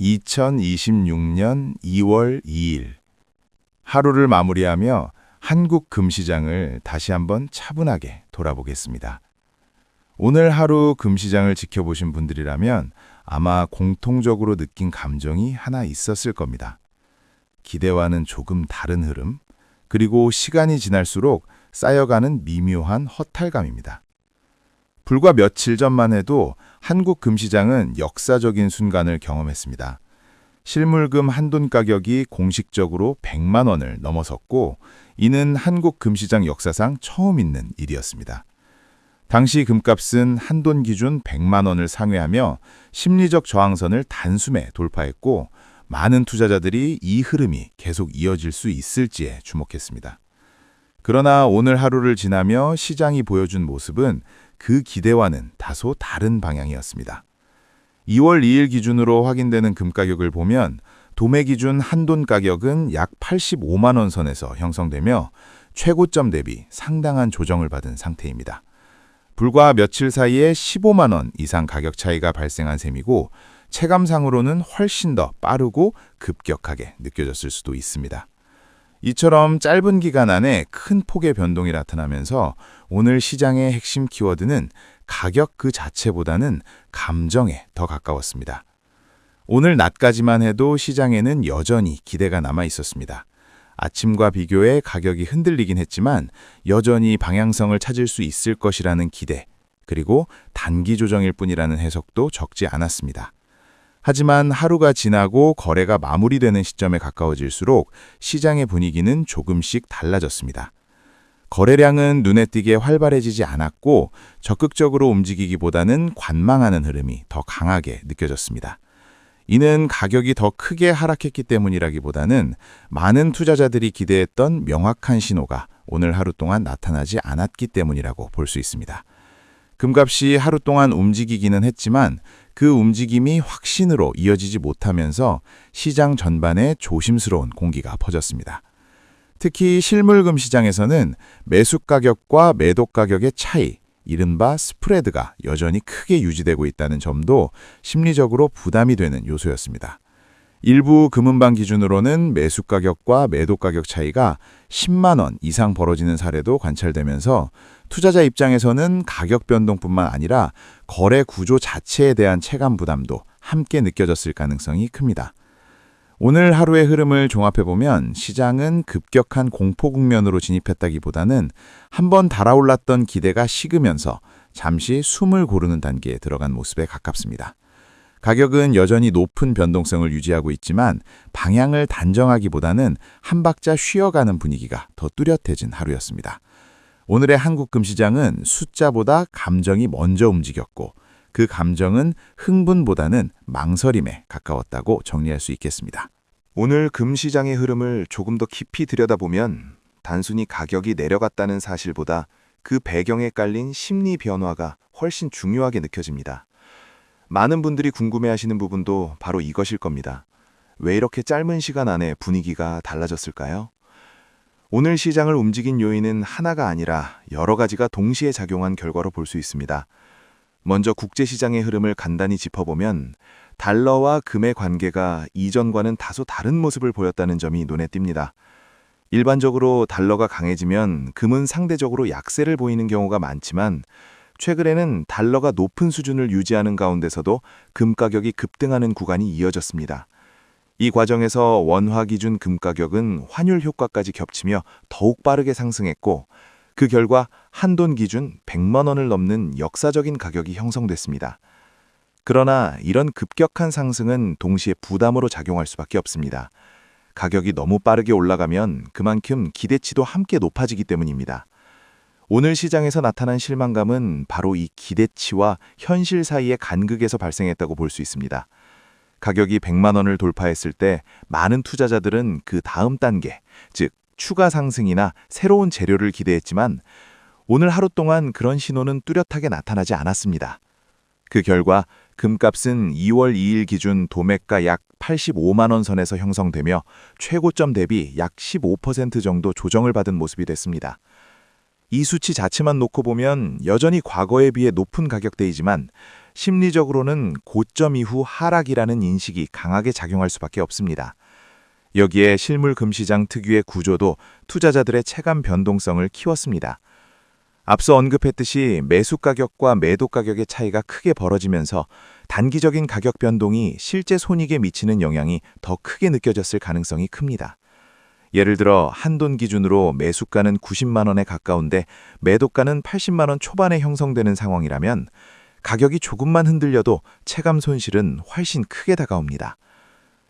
2026년 2월 2일 하루를 마무리하며 한국 금시장을 다시 한번 차분하게 돌아보겠습니다. 오늘 하루 금시장을 지켜보신 분들이라면 아마 공통적으로 느낀 감정이 하나 있었을 겁니다. 기대와는 조금 다른 흐름, 그리고 시간이 지날수록 쌓여가는 미묘한 허탈감입니다. 불과 며칠 전만 해도 한국 금시장은 역사적인 순간을 경험했습니다. 실물금 한돈 가격이 공식적으로 100만 원을 넘어섰고 이는 한국 금시장 역사상 처음 있는 일이었습니다. 당시 금값은 한돈 기준 100만 원을 상회하며 심리적 저항선을 단숨에 돌파했고 많은 투자자들이 이 흐름이 계속 이어질 수 있을지에 주목했습니다. 그러나 오늘 하루를 지나며 시장이 보여준 모습은 그 기대와는 다소 다른 방향이었습니다. 2월 2일 기준으로 확인되는 금 가격을 보면 도매 기준 한돈 가격은 약 85만 원 선에서 형성되며 최고점 대비 상당한 조정을 받은 상태입니다. 불과 며칠 사이에 15만 원 이상 가격 차이가 발생한 셈이고 체감상으로는 훨씬 더 빠르고 급격하게 느껴졌을 수도 있습니다. 이처럼 짧은 기간 안에 큰 폭의 변동이 나타나면서 오늘 시장의 핵심 키워드는 가격 그 자체보다는 감정에 더 가까웠습니다. 오늘 낮까지만 해도 시장에는 여전히 기대가 남아 있었습니다. 아침과 비교해 가격이 흔들리긴 했지만 여전히 방향성을 찾을 수 있을 것이라는 기대, 그리고 단기 조정일 뿐이라는 해석도 적지 않았습니다. 하지만 하루가 지나고 거래가 마무리되는 시점에 가까워질수록 시장의 분위기는 조금씩 달라졌습니다. 거래량은 눈에 띄게 활발해지지 않았고 적극적으로 움직이기보다는 관망하는 흐름이 더 강하게 느껴졌습니다. 이는 가격이 더 크게 하락했기 때문이라기보다는 많은 투자자들이 기대했던 명확한 신호가 오늘 하루 동안 나타나지 않았기 때문이라고 볼 수 있습니다. 금값이 하루 동안 움직이기는 했지만 그 움직임이 확신으로 이어지지 못하면서 시장 전반에 조심스러운 공기가 퍼졌습니다. 특히 실물금 시장에서는 매수 가격과 매도 가격의 차이, 이른바 스프레드가 여전히 크게 유지되고 있다는 점도 심리적으로 부담이 되는 요소였습니다. 일부 금은방 기준으로는 매수 가격과 매도 가격 차이가 10만 원 이상 벌어지는 사례도 관찰되면서 투자자 입장에서는 가격 변동뿐만 아니라 거래 구조 자체에 대한 체감 부담도 함께 느껴졌을 가능성이 큽니다. 오늘 하루의 흐름을 종합해보면 시장은 급격한 공포 국면으로 진입했다기보다는 한번 달아올랐던 기대가 식으면서 잠시 숨을 고르는 단계에 들어간 모습에 가깝습니다. 가격은 여전히 높은 변동성을 유지하고 있지만 방향을 단정하기보다는 한 박자 쉬어가는 분위기가 더 뚜렷해진 하루였습니다. 오늘의 한국 금시장은 숫자보다 감정이 먼저 움직였고 그 감정은 흥분보다는 망설임에 가까웠다고 정리할 수 있겠습니다. 오늘 금시장의 흐름을 조금 더 깊이 들여다보면 단순히 가격이 내려갔다는 사실보다 그 배경에 깔린 심리 변화가 훨씬 중요하게 느껴집니다. 많은 분들이 궁금해하시는 부분도 바로 이것일 겁니다. 왜 이렇게 짧은 시간 안에 분위기가 달라졌을까요? 오늘 시장을 움직인 요인은 하나가 아니라 여러 가지가 동시에 작용한 결과로 볼 수 있습니다. 먼저 국제시장의 흐름을 간단히 짚어보면 달러와 금의 관계가 이전과는 다소 다른 모습을 보였다는 점이 눈에 띕니다. 일반적으로 달러가 강해지면 금은 상대적으로 약세를 보이는 경우가 많지만 최근에는 달러가 높은 수준을 유지하는 가운데서도 금 가격이 급등하는 구간이 이어졌습니다. 이 과정에서 원화 기준 금 가격은 환율 효과까지 겹치며 더욱 빠르게 상승했고 그 결과 한돈 기준 100만 원을 넘는 역사적인 가격이 형성됐습니다. 그러나 이런 급격한 상승은 동시에 부담으로 작용할 수밖에 없습니다. 가격이 너무 빠르게 올라가면 그만큼 기대치도 함께 높아지기 때문입니다. 오늘 시장에서 나타난 실망감은 바로 이 기대치와 현실 사이의 간극에서 발생했다고 볼 수 있습니다. 가격이 100만 원을 돌파했을 때 많은 투자자들은 그 다음 단계, 즉 추가 상승이나 새로운 재료를 기대했지만 오늘 하루 동안 그런 신호는 뚜렷하게 나타나지 않았습니다. 그 결과 금값은 2월 2일 기준 도매가 약 85만 원 선에서 형성되며 최고점 대비 약 15% 정도 조정을 받은 모습이 됐습니다. 이 수치 자체만 놓고 보면 여전히 과거에 비해 높은 가격대이지만 심리적으로는 고점 이후 하락이라는 인식이 강하게 작용할 수밖에 없습니다. 여기에 실물 금시장 특유의 구조도 투자자들의 체감 변동성을 키웠습니다. 앞서 언급했듯이 매수 가격과 매도 가격의 차이가 크게 벌어지면서 단기적인 가격 변동이 실제 손익에 미치는 영향이 더 크게 느껴졌을 가능성이 큽니다. 예를 들어 한돈 기준으로 매수가는 90만 원에 가까운데 매도가는 80만 원 초반에 형성되는 상황이라면 가격이 조금만 흔들려도 체감 손실은 훨씬 크게 다가옵니다.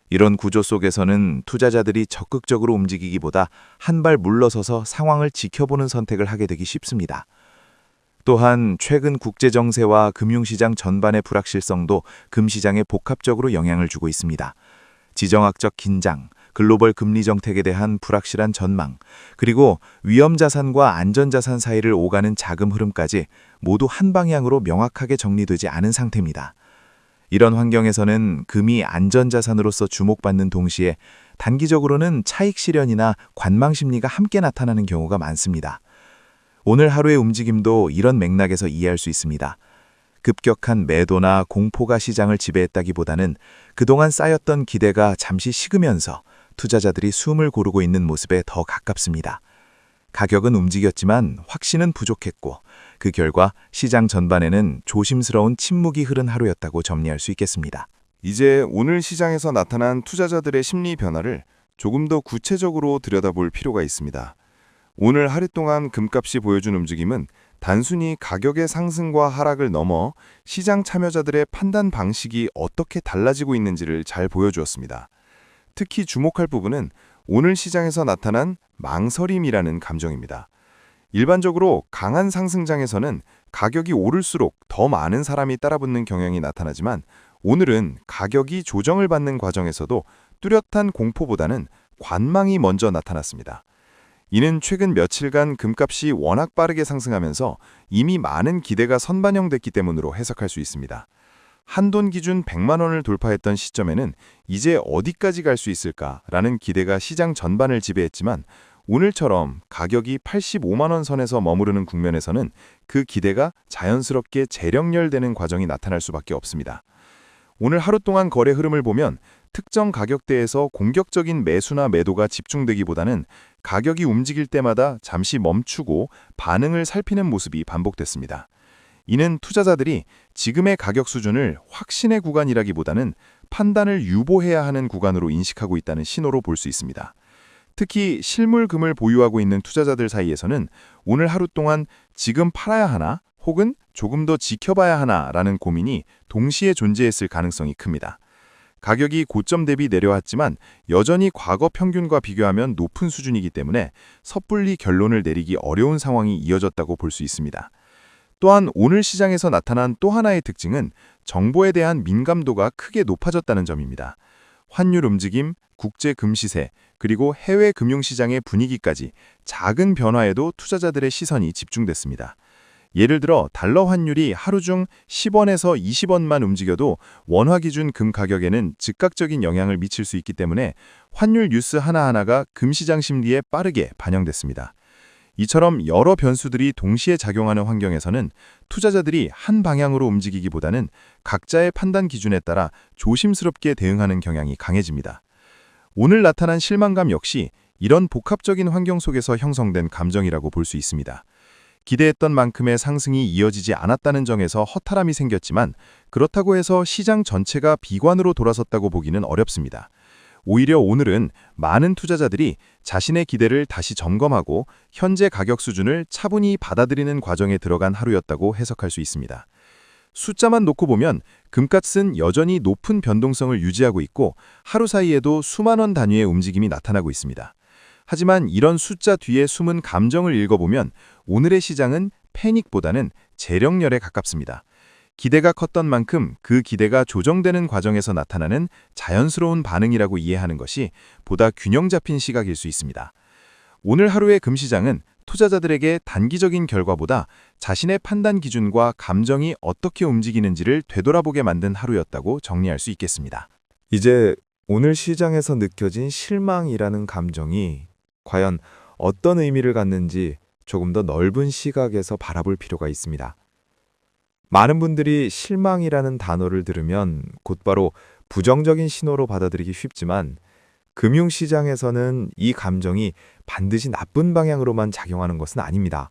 이런 구조 속에서는 투자자들이 적극적으로 움직이기보다 한 발 물러서서 상황을 지켜보는 선택을 하게 되기 쉽습니다. 또한 최근 국제 정세와 금융시장 전반의 불확실성도 금시장에 복합적으로 영향을 주고 있습니다. 지정학적 긴장, 글로벌 금리 정책에 대한 불확실한 전망, 그리고 위험 자산과 안전 자산 사이를 오가는 자금 흐름까지 모두 한 방향으로 명확하게 정리되지 않은 상태입니다. 이런 환경에서는 금이 안전 자산으로서 주목받는 동시에 단기적으로는 차익 실현이나 관망 심리가 함께 나타나는 경우가 많습니다. 오늘 하루의 움직임도 이런 맥락에서 이해할 수 있습니다. 급격한 매도나 공포가 시장을 지배했다기보다는 그동안 쌓였던 기대가 잠시 식으면서 투자자들이 숨을 고르고 있는 모습에 더 가깝습니다. 가격은 움직였지만 확신은 부족했고 그 결과 시장 전반에는 조심스러운 침묵이 흐른 하루였다고 정리할 수 있겠습니다. 이제 오늘 시장에서 나타난 투자자들의 심리 변화를 조금 더 구체적으로 들여다볼 필요가 있습니다. 오늘 하루 동안 금값이 보여준 움직임은 단순히 가격의 상승과 하락을 넘어 시장 참여자들의 판단 방식이 어떻게 달라지고 있는지를 잘 보여주었습니다. 특히 주목할 부분은 오늘 시장에서 나타난 망설임이라는 감정입니다. 일반적으로 강한 상승장에서는 가격이 오를수록 더 많은 사람이 따라붙는 경향이 나타나지만 오늘은 가격이 조정을 받는 과정에서도 뚜렷한 공포보다는 관망이 먼저 나타났습니다. 이는 최근 며칠간 금값이 워낙 빠르게 상승하면서 이미 많은 기대가 선반영됐기 때문으로 해석할 수 있습니다. 한돈 기준 100만 원을 돌파했던 시점에는 이제 어디까지 갈 수 있을까라는 기대가 시장 전반을 지배했지만 오늘처럼 가격이 85만 원 선에서 머무르는 국면에서는 그 기대가 자연스럽게 재령렬되는 과정이 나타날 수밖에 없습니다. 오늘 하루 동안 거래 흐름을 보면 특정 가격대에서 공격적인 매수나 매도가 집중되기보다는 가격이 움직일 때마다 잠시 멈추고 반응을 살피는 모습이 반복됐습니다. 이는 투자자들이 지금의 가격 수준을 확신의 구간이라기보다는 판단을 유보해야 하는 구간으로 인식하고 있다는 신호로 볼 수 있습니다. 특히 실물금을 보유하고 있는 투자자들 사이에서는 오늘 하루 동안 지금 팔아야 하나 혹은 조금 더 지켜봐야 하나라는 고민이 동시에 존재했을 가능성이 큽니다. 가격이 고점 대비 내려왔지만 여전히 과거 평균과 비교하면 높은 수준이기 때문에 섣불리 결론을 내리기 어려운 상황이 이어졌다고 볼 수 있습니다. 또한 오늘 시장에서 나타난 또 하나의 특징은 정보에 대한 민감도가 크게 높아졌다는 점입니다. 환율 움직임, 국제 금시세, 그리고 해외 금융시장의 분위기까지 작은 변화에도 투자자들의 시선이 집중됐습니다. 예를 들어 달러 환율이 하루 중 10원에서 20원만 움직여도 원화 기준 금 가격에는 즉각적인 영향을 미칠 수 있기 때문에 환율 뉴스 하나하나가 금시장 심리에 빠르게 반영됐습니다. 이처럼 여러 변수들이 동시에 작용하는 환경에서는 투자자들이 한 방향으로 움직이기보다는 각자의 판단 기준에 따라 조심스럽게 대응하는 경향이 강해집니다. 오늘 나타난 실망감 역시 이런 복합적인 환경 속에서 형성된 감정이라고 볼 수 있습니다. 기대했던 만큼의 상승이 이어지지 않았다는 점에서 허탈함이 생겼지만 그렇다고 해서 시장 전체가 비관으로 돌아섰다고 보기는 어렵습니다. 오히려 오늘은 많은 투자자들이 자신의 기대를 다시 점검하고 현재 가격 수준을 차분히 받아들이는 과정에 들어간 하루였다고 해석할 수 있습니다. 숫자만 놓고 보면 금값은 여전히 높은 변동성을 유지하고 있고 하루 사이에도 수만 원 단위의 움직임이 나타나고 있습니다. 하지만 이런 숫자 뒤에 숨은 감정을 읽어보면 오늘의 시장은 패닉보다는 재령렬에 가깝습니다. 기대가 컸던 만큼 그 기대가 조정되는 과정에서 나타나는 자연스러운 반응이라고 이해하는 것이 보다 균형 잡힌 시각일 수 있습니다. 오늘 하루의 금시장은 투자자들에게 단기적인 결과보다 자신의 판단 기준과 감정이 어떻게 움직이는지를 되돌아보게 만든 하루였다고 정리할 수 있겠습니다. 이제 오늘 시장에서 느껴진 실망이라는 감정이 과연 어떤 의미를 갖는지 조금 더 넓은 시각에서 바라볼 필요가 있습니다. 많은 분들이 실망이라는 단어를 들으면 곧바로 부정적인 신호로 받아들이기 쉽지만 금융시장에서는 이 감정이 반드시 나쁜 방향으로만 작용하는 것은 아닙니다.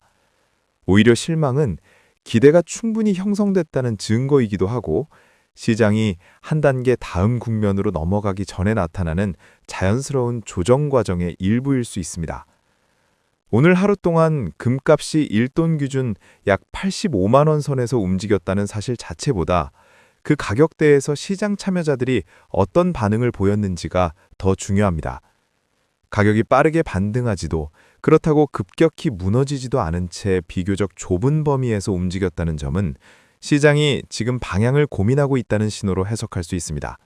오히려 실망은 기대가 충분히 형성됐다는 증거이기도 하고 시장이 한 단계 다음 국면으로 넘어가기 전에 나타나는 자연스러운 조정 과정의 일부일 수 있습니다. 오늘 하루 동안 금값이 1돈 기준 약 85만 원 선에서 움직였다는 사실 자체보다 그 가격대에서 시장 참여자들이 어떤 반응을 보였는지가 더 중요합니다. 가격이 빠르게 반등하지도 그렇다고 급격히 무너지지도 않은 채 비교적 좁은 범위에서 움직였다는 점은 시장이 지금 방향을 고민하고 있다는 신호로 해석할 수 있습니다.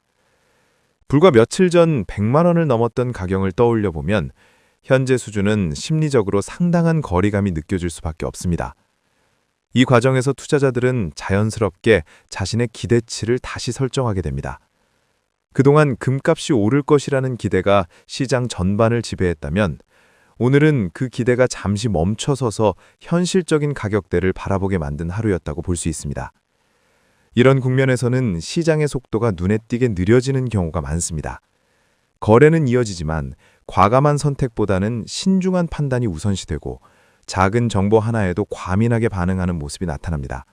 불과 며칠 전 100만 원을 넘었던 가격을 떠올려 보면 현재 수준은 심리적으로 상당한 거리감이 느껴질 수밖에 없습니다. 이 과정에서 투자자들은 자연스럽게 자신의 기대치를 다시 설정하게 됩니다. 그동안 금값이 오를 것이라는 기대가 시장 전반을 지배했다면 오늘은 그 기대가 잠시 멈춰서서 현실적인 가격대를 바라보게 만든 하루였다고 볼 수 있습니다. 이런 국면에서는 시장의 속도가 눈에 띄게 느려지는 경우가 많습니다. 거래는 이어지지만 과감한 선택보다는 신중한 판단이 우선시되고 작은 정보 하나에도 과민하게 반응하는 모습이 나타납니다.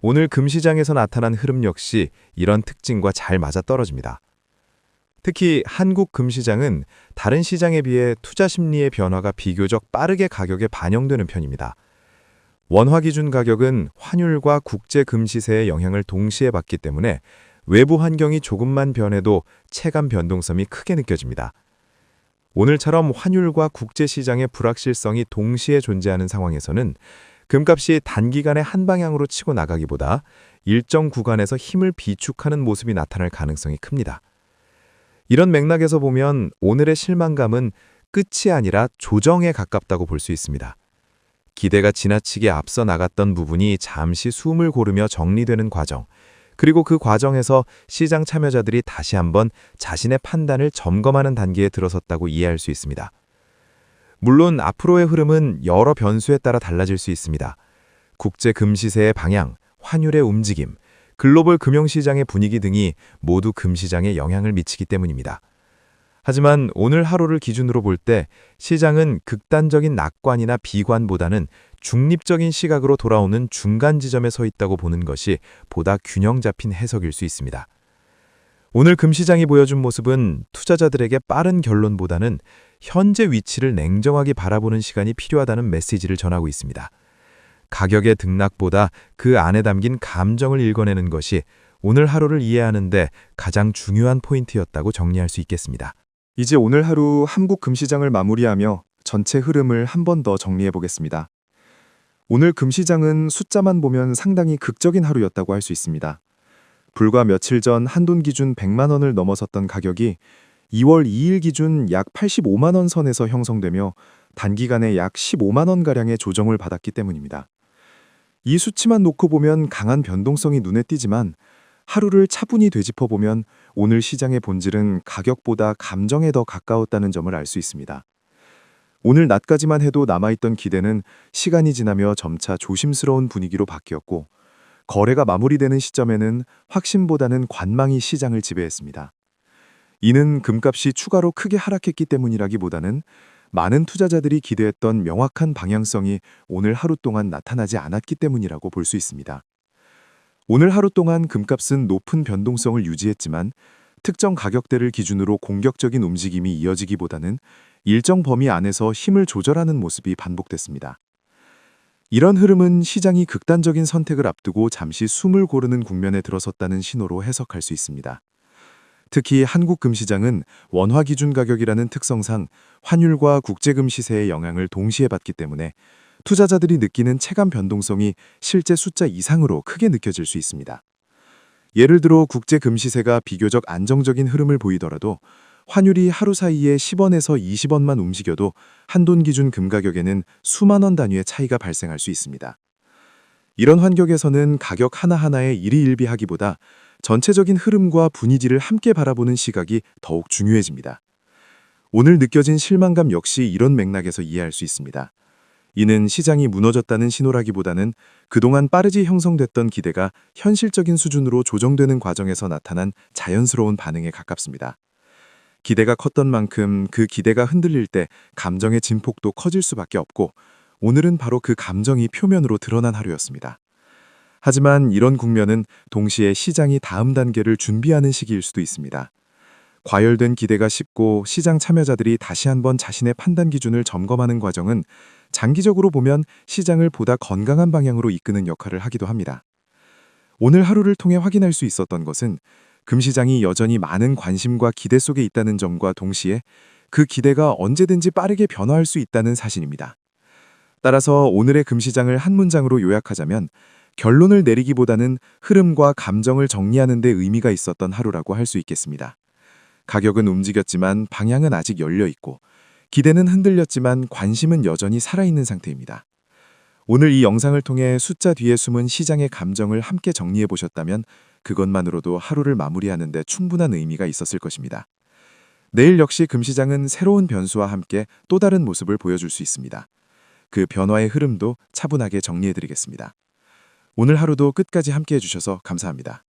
오늘 금시장에서 나타난 흐름 역시 이런 특징과 잘 맞아떨어집니다. 특히 한국 금시장은 다른 시장에 비해 투자 심리의 변화가 비교적 빠르게 가격에 반영되는 편입니다. 원화 기준 가격은 환율과 국제 금시세의 영향을 동시에 받기 때문에 외부 환경이 조금만 변해도 체감 변동성이 크게 느껴집니다. 오늘처럼 환율과 국제 시장의 불확실성이 동시에 존재하는 상황에서는 금값이 단기간에 한 방향으로 치고 나가기보다 일정 구간에서 힘을 비축하는 모습이 나타날 가능성이 큽니다. 이런 맥락에서 보면 오늘의 실망감은 끝이 아니라 조정에 가깝다고 볼 수 있습니다. 기대가 지나치게 앞서 나갔던 부분이 잠시 숨을 고르며 정리되는 과정, 그리고 그 과정에서 시장 참여자들이 다시 한번 자신의 판단을 점검하는 단계에 들어섰다고 이해할 수 있습니다. 물론 앞으로의 흐름은 여러 변수에 따라 달라질 수 있습니다. 국제 금시세의 방향, 환율의 움직임, 글로벌 금융시장의 분위기 등이 모두 금시장에 영향을 미치기 때문입니다. 하지만 오늘 하루를 기준으로 볼 때 시장은 극단적인 낙관이나 비관보다는 중립적인 시각으로 돌아오는 중간 지점에 서 있다고 보는 것이 보다 균형 잡힌 해석일 수 있습니다. 오늘 금시장이 보여준 모습은 투자자들에게 빠른 결론보다는 현재 위치를 냉정하게 바라보는 시간이 필요하다는 메시지를 전하고 있습니다. 가격의 등락보다 그 안에 담긴 감정을 읽어내는 것이 오늘 하루를 이해하는데 가장 중요한 포인트였다고 정리할 수 있겠습니다. 이제 오늘 하루 한국 금시장을 마무리하며 전체 흐름을 한 번 더 정리해 보겠습니다. 오늘 금시장은 숫자만 보면 상당히 극적인 하루였다고 할 수 있습니다. 불과 며칠 전 한돈 기준 100만 원을 넘어섰던 가격이 2월 2일 기준 약 85만 원 선에서 형성되며 단기간에 약 15만 원 가량의 조정을 받았기 때문입니다. 이 수치만 놓고 보면 강한 변동성이 눈에 띄지만 하루를 차분히 되짚어 보면 오늘 시장의 본질은 가격보다 감정에 더 가까웠다는 점을 알 수 있습니다. 오늘 낮까지만 해도 남아있던 기대는 시간이 지나며 점차 조심스러운 분위기로 바뀌었고 거래가 마무리되는 시점에는 확신보다는 관망이 시장을 지배했습니다. 이는 금값이 추가로 크게 하락했기 때문이라기보다는 많은 투자자들이 기대했던 명확한 방향성이 오늘 하루 동안 나타나지 않았기 때문이라고 볼 수 있습니다. 오늘 하루 동안 금값은 높은 변동성을 유지했지만 특정 가격대를 기준으로 공격적인 움직임이 이어지기보다는 일정 범위 안에서 힘을 조절하는 모습이 반복됐습니다. 이런 흐름은 시장이 극단적인 선택을 앞두고 잠시 숨을 고르는 국면에 들어섰다는 신호로 해석할 수 있습니다. 특히 한국 금시장은 원화 기준 가격이라는 특성상 환율과 국제금 시세의 영향을 동시에 받기 때문에 투자자들이 느끼는 체감 변동성이 실제 숫자 이상으로 크게 느껴질 수 있습니다. 예를 들어 국제 금시세가 비교적 안정적인 흐름을 보이더라도 환율이 하루 사이에 10원에서 20원만 움직여도 한돈 기준 금 가격에는 수만 원 단위의 차이가 발생할 수 있습니다. 이런 환경에서는 가격 하나하나에 일희일비하기보다 전체적인 흐름과 분위기를 함께 바라보는 시각이 더욱 중요해집니다. 오늘 느껴진 실망감 역시 이런 맥락에서 이해할 수 있습니다. 이는 시장이 무너졌다는 신호라기보다는 그동안 빠르게 형성됐던 기대가 현실적인 수준으로 조정되는 과정에서 나타난 자연스러운 반응에 가깝습니다. 기대가 컸던 만큼 그 기대가 흔들릴 때 감정의 진폭도 커질 수밖에 없고 오늘은 바로 그 감정이 표면으로 드러난 하루였습니다. 하지만 이런 국면은 동시에 시장이 다음 단계를 준비하는 시기일 수도 있습니다. 과열된 기대가 식고 시장 참여자들이 다시 한번 자신의 판단 기준을 점검하는 과정은 장기적으로 보면 시장을 보다 건강한 방향으로 이끄는 역할을 하기도 합니다. 오늘 하루를 통해 확인할 수 있었던 것은 금시장이 여전히 많은 관심과 기대 속에 있다는 점과 동시에 그 기대가 언제든지 빠르게 변화할 수 있다는 사실입니다. 따라서 오늘의 금시장을 한 문장으로 요약하자면 결론을 내리기보다는 흐름과 감정을 정리하는 데 의미가 있었던 하루라고 할 수 있겠습니다. 가격은 움직였지만 방향은 아직 열려 있고 기대는 흔들렸지만 관심은 여전히 살아있는 상태입니다. 오늘 이 영상을 통해 숫자 뒤에 숨은 시장의 감정을 함께 정리해 보셨다면 그것만으로도 하루를 마무리하는 데 충분한 의미가 있었을 것입니다. 내일 역시 금시장은 새로운 변수와 함께 또 다른 모습을 보여줄 수 있습니다. 그 변화의 흐름도 차분하게 정리해 드리겠습니다. 오늘 하루도 끝까지 함께 해 주셔서 감사합니다.